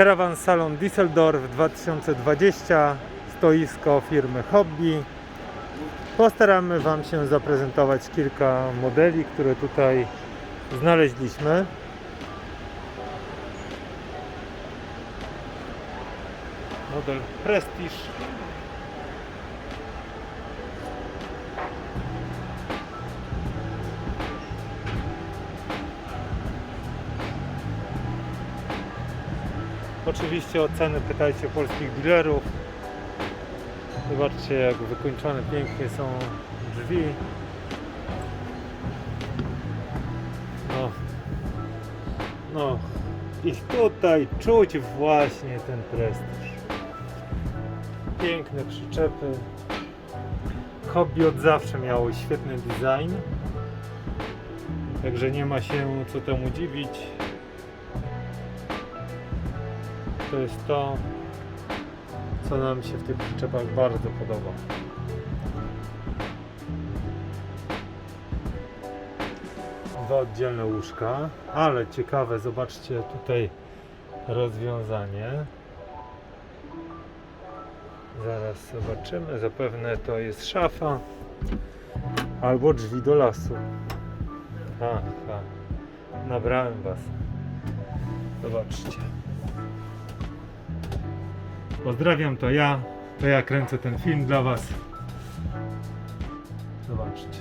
Karawan Salon Düsseldorf 2020, stoisko firmy Hobby. Postaramy Wam się zaprezentować kilka modeli, które tutaj znaleźliśmy. Model Prestige. Oczywiście o ceny pytajcie polskich dealerów. Zobaczcie jak wykończone pięknie są drzwi. No. No. I tutaj czuć właśnie ten prestiż. Piękne przyczepy. Hobby od zawsze miało świetny design. Także nie ma się co temu dziwić. To jest to, co nam się w tych przyczepach bardzo podoba. Dwa oddzielne łóżka, ale ciekawe, zobaczcie tutaj rozwiązanie. Zaraz zobaczymy, zapewne to jest szafa albo drzwi do lasu. Ha, ha. Nabrałem was. Zobaczcie. Pozdrawiam, to ja. To ja kręcę ten film dla Was. Zobaczcie.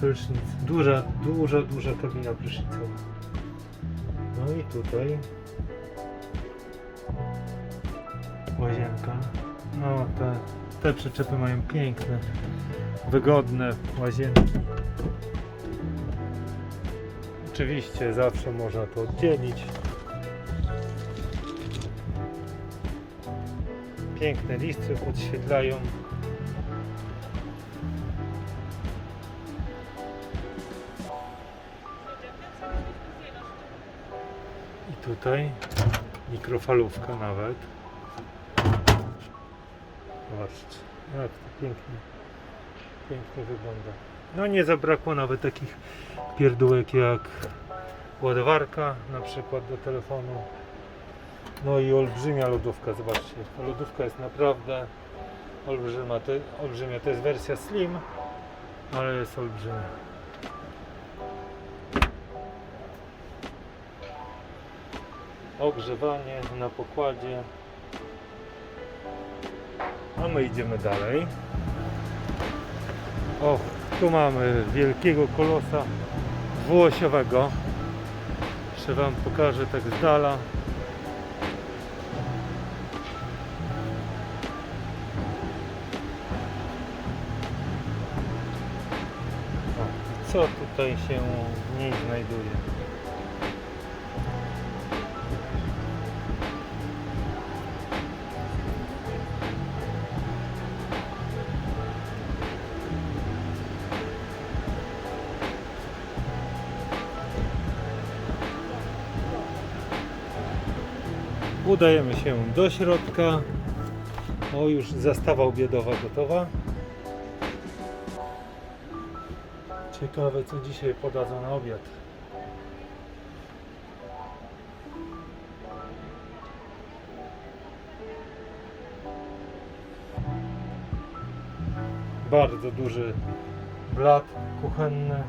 Prysznic. Duża, duża, duża kabina prysznicowa. No i tutaj łazienka. No te, te przyczepy mają piękne, wygodne łazienki. Oczywiście zawsze można to oddzielić. Piękne listwy podświetlają. I tutaj mikrofalówka nawet. Zobaczcie, jak to pięknie, pięknie wygląda. No nie zabrakło nawet takich pierdółek jak ładowarka na przykład do telefonu. No i olbrzymia lodówka, zobaczcie. Lodówka jest naprawdę olbrzymia. To, olbrzymia. to jest wersja slim, ale jest olbrzymia. Ogrzewanie na pokładzie. A my idziemy dalej. O, tu mamy wielkiego kolosa dwuosiowego. Jeszcze Wam pokażę tak z dala. Co tutaj się w niej znajduje? Udajemy się do środka. O, już zastawa obiadowa gotowa. Ciekawe, co dzisiaj podadzą na obiad. Bardzo duży blat kuchenny.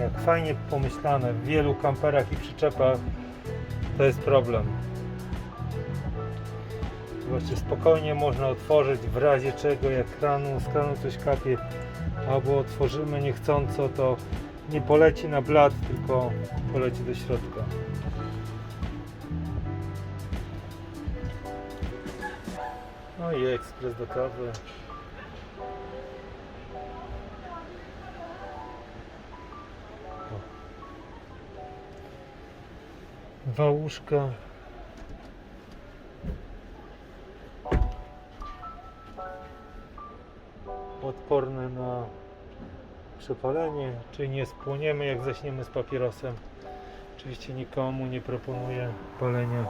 Jak fajnie pomyślane w wielu kamperach i przyczepach to jest problem. Zobaczcie, spokojnie można otworzyć w razie czego, jak kranu, z kranu coś kapie, albo otworzymy niechcąco, to nie poleci na blat, tylko poleci do środka. No i ekspres do kawy. Dwa łóżka. Odporne na przepalenie, czyli nie spłoniemy jak zaśniemy z papierosem. Oczywiście nikomu nie proponuję palenia.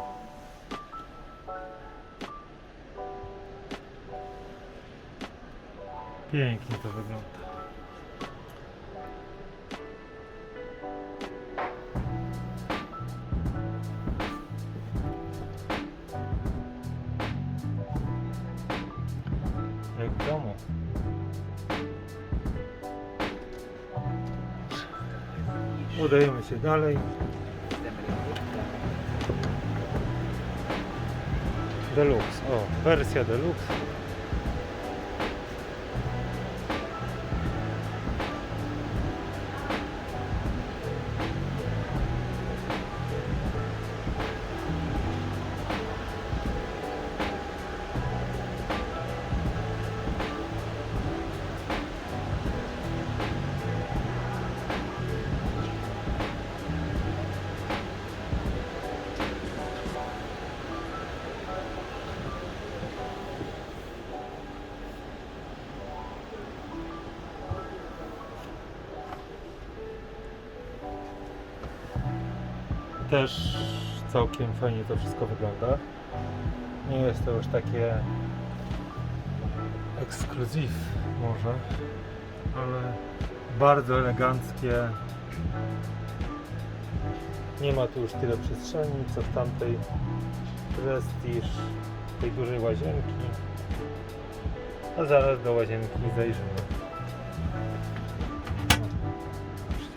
Pięknie to wygląda. Się dalej. Deluxe, o, wersja Deluxe. Też całkiem fajnie to wszystko wygląda. Nie jest to już takie ekskluzyw może, ale bardzo eleganckie. Nie ma tu już tyle przestrzeni, co w tamtej prestiż tej dużej łazienki. A zaraz do łazienki zajrzymy.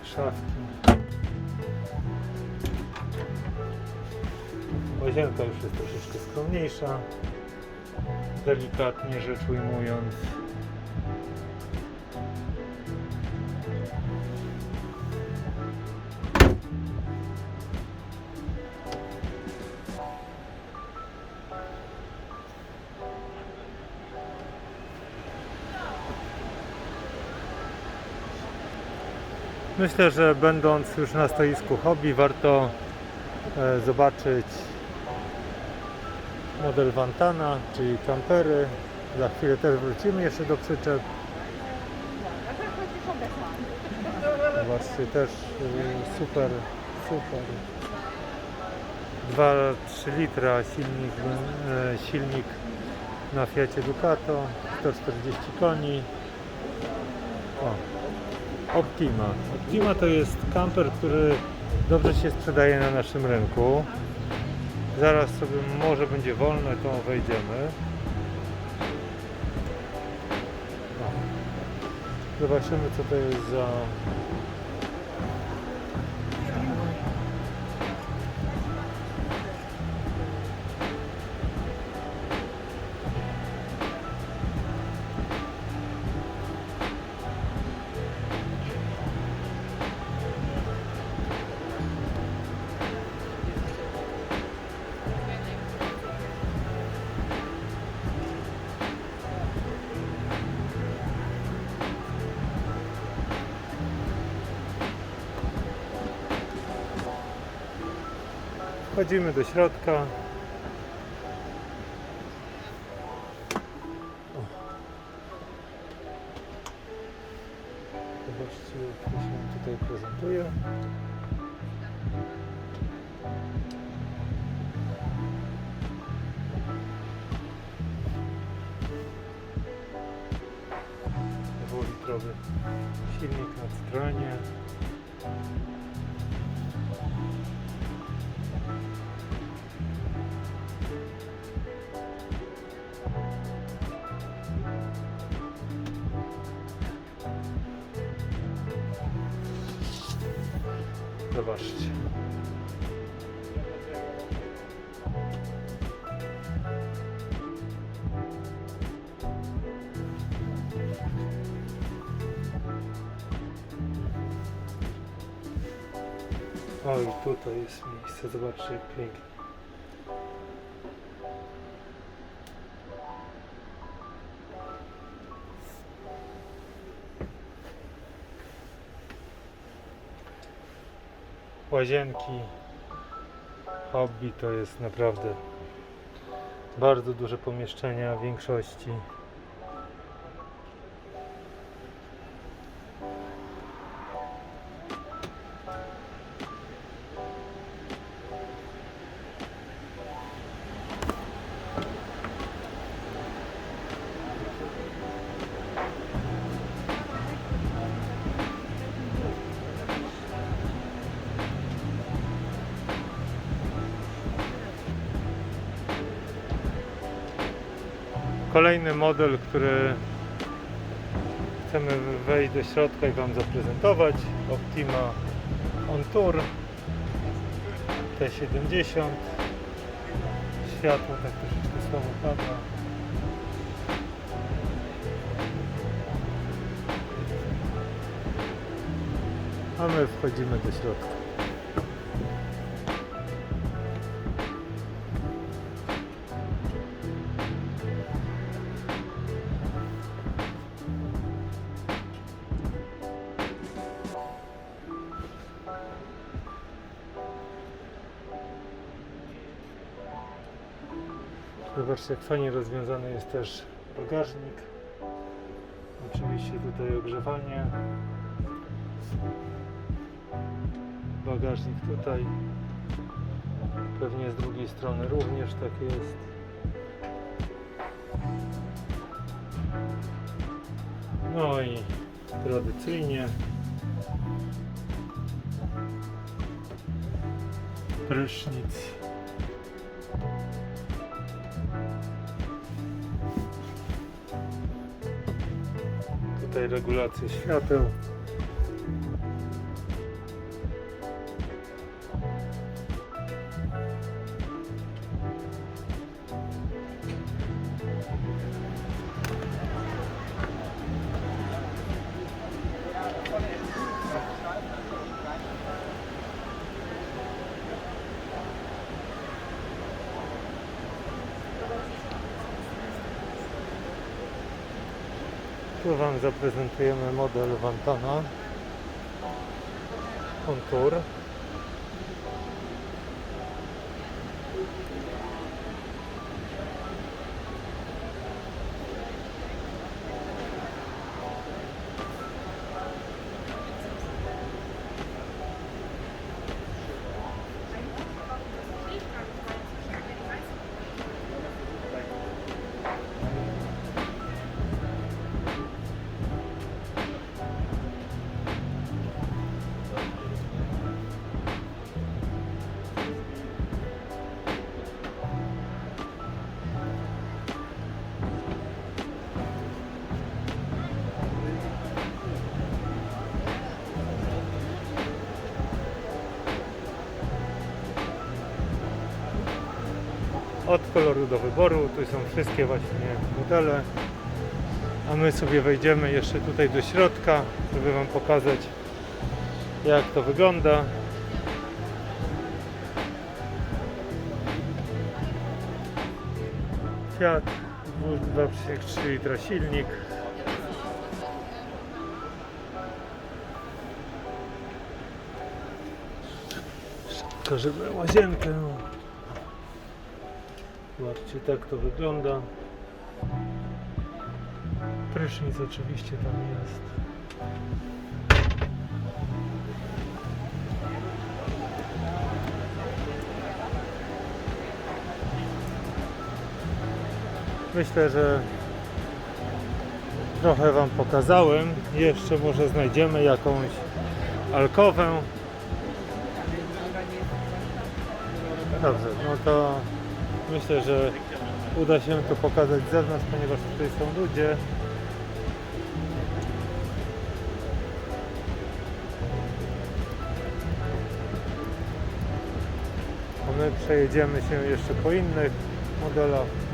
Szafki. Łazienka już jest troszeczkę skromniejsza, delikatnie rzecz ujmując. Myślę, że będąc już na stoisku hobby warto e, zobaczyć model Vantana, czyli kampery. Za chwilę też wrócimy jeszcze do przyczep. Zobaczcie, też y, super, super. 2,3 litra silnik, e, silnik na Fiacie Ducato, 140 koni. O, Optima. Optima to jest kamper, który dobrze się sprzedaje na naszym rynku. Zaraz sobie może będzie wolne, to wejdziemy. Zobaczymy co to jest za... Wchodzimy do środka. Zobaczcie jak to się tutaj prezentuje. Dwulitrowy silnik na stronie. Miejsce, zobaczcie jak pięknie. łazienki, hobby to jest naprawdę bardzo duże pomieszczenia w większości. Kolejny model, który chcemy wejść do środka i Wam zaprezentować. Optima On Tour T70 Światło tak troszeczkę słabo pada. A my wchodzimy do środka. Zobaczcie jak fajnie rozwiązany jest też bagażnik. Oczywiście tutaj ogrzewanie. Bagażnik tutaj. Pewnie z drugiej strony również tak jest. No i tradycyjnie prysznic. Tutaj regulacje świateł. Tu Wam zaprezentujemy model Vantana Contour. Od koloru do wyboru, tu są wszystkie właśnie modele. A my sobie wejdziemy jeszcze tutaj do środka, żeby Wam pokazać jak to wygląda. Fiat 2,3 litra silnik. Pokażemy łazienkę. Zobaczcie, tak to wygląda. Prysznic oczywiście tam jest. Myślę, że trochę Wam pokazałem. Jeszcze może znajdziemy jakąś alkowę. Dobrze, no to myślę, że uda się to pokazać z zewnątrz, ponieważ tutaj są ludzie. A my przejedziemy się jeszcze po innych modelach.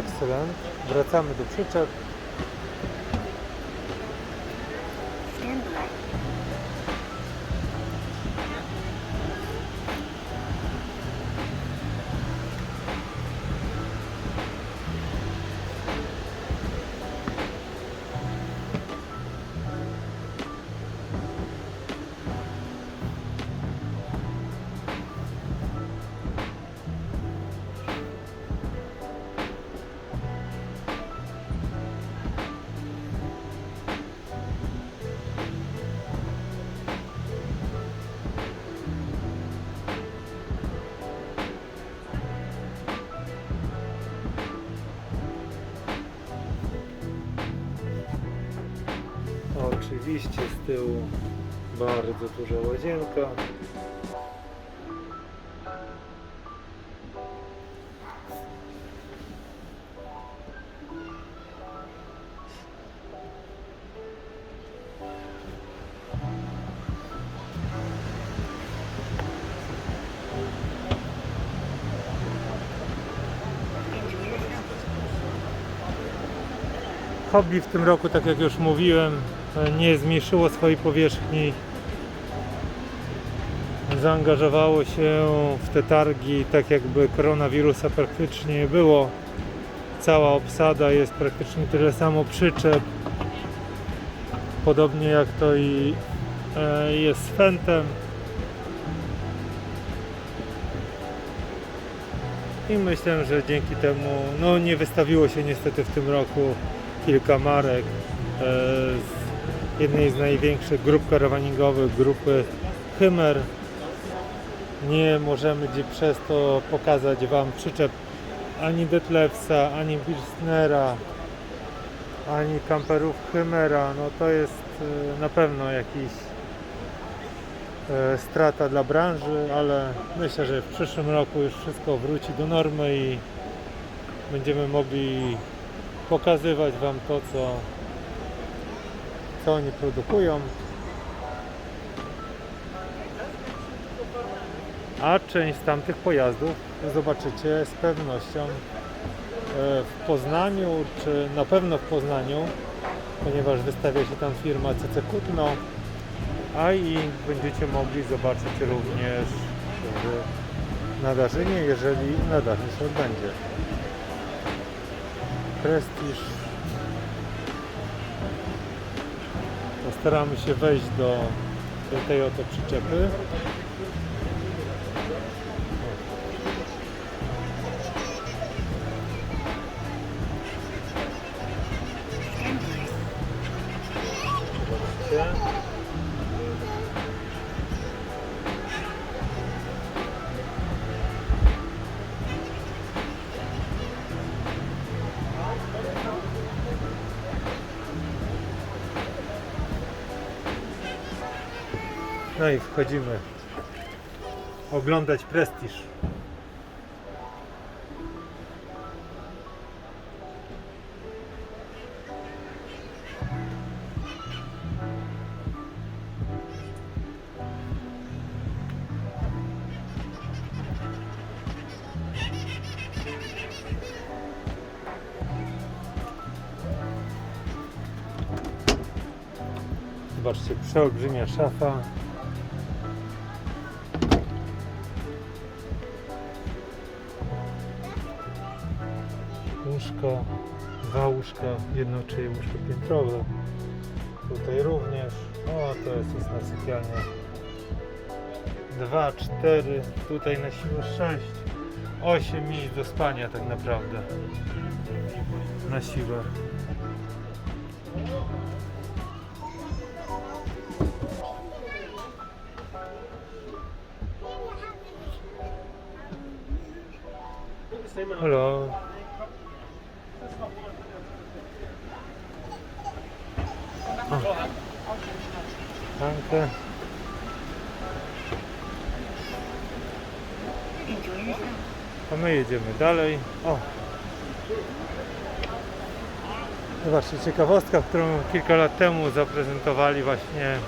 Excellent. Wracamy do przyczep. Tyłu bardzo duża łazienka. Hobby w tym roku, tak jak już mówiłem, nie zmniejszyło swojej powierzchni. Zaangażowało się w te targi, tak jakby koronawirusa praktycznie nie było. Cała obsada jest praktycznie tyle samo przyczep. Podobnie jak to i e, jest z Fentem. I myślę, że dzięki temu, no nie wystawiło się niestety w tym roku kilka marek e, z jednej z największych grup karawaningowych, grupy Hymer. Nie możemy przez to pokazać Wam przyczep ani Detlefsa, ani Bilsnera, ani kamperów Hymera. No to jest e, na pewno jakiś e, strata dla branży, ale myślę, że w przyszłym roku już wszystko wróci do normy i będziemy mogli pokazywać Wam to, co, co oni produkują. A część tamtych pojazdów zobaczycie z pewnością e, w Poznaniu, czy na pewno w Poznaniu, ponieważ wystawia się tam firma CC Kutno, a i będziecie mogli zobaczyć również w Nadarzynie, jeżeli nadarzy się odbędzie. Prestiż. Postaramy się wejść do, do tej oto przyczepy. No i wchodzimy oglądać prestiż. Zobaczcie, przeolbrzymia szafa. Dwa łóżka, jedno czyli łóżko piętrowe. Tutaj również. O, to jest istna sypialnia. Dwa, cztery, tutaj na siłę sześć. Osiem miejsc do spania tak naprawdę. Na siłę. Hello. Danke. A my jedziemy dalej. O! Zobaczcie, ciekawostka, którą kilka lat temu zaprezentowali właśnie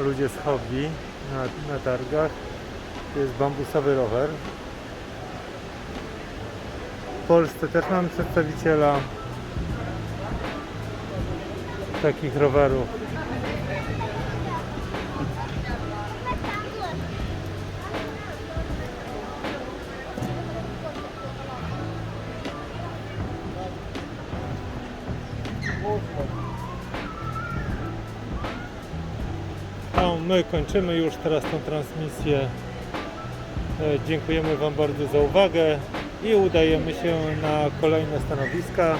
ludzie z hobby na, na targach. To jest bambusowy rower. W Polsce też mamy przedstawiciela takich rowerów. My kończymy już teraz tą transmisję. E, Dziękujemy Wam bardzo za uwagę i udajemy się na kolejne stanowiska.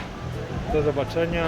Do zobaczenia.